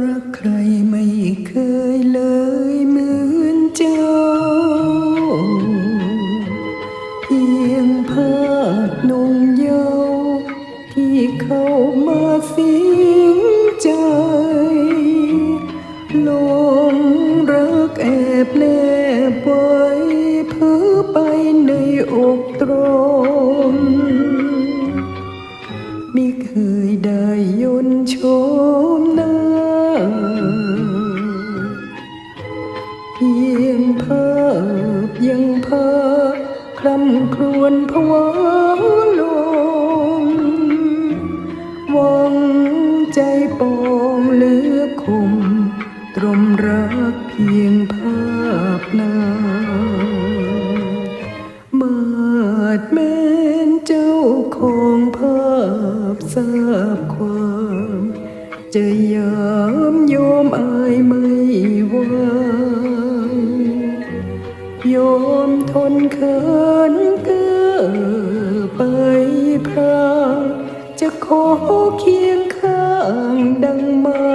รักใครไม่เคยเลยเหมือนเจ้า เพียงภาพนงเยาว์ที่เข้ามาสิ ร่ำครวญผวาลงวงใจปองเลือกคม ตรมรักเพียงภาพนามาดแม้นเจ้าของภาพทราบความ จะยามโยมอายไม่ไหว โยมทนเขินเก้อไปพรางจะขอเคียงข้างดังไม้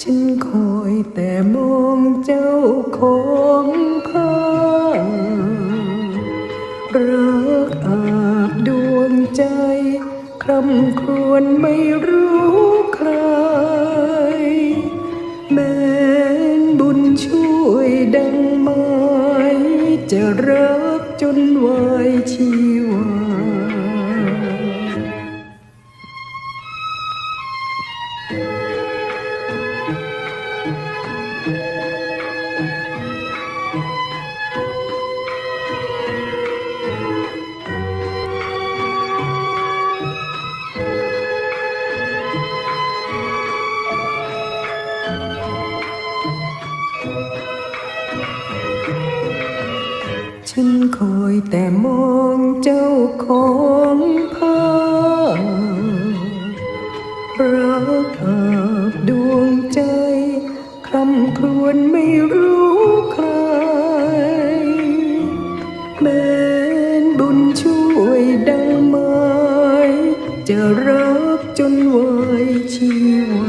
ฉันคอยแต่มองเจ้าของภารักอาบดวงใจ คร่ำครวญไม่รู้ใคร แม้ ช่วยดังไม้จะรักจนวายชีวา ฉันคอยแต่มองเจ้าของภาพรักอบดวงใจ คร่ำครวญไม่รู้ใคร แม้นบุญช่วยดังไม้จะรักจนวายชีวา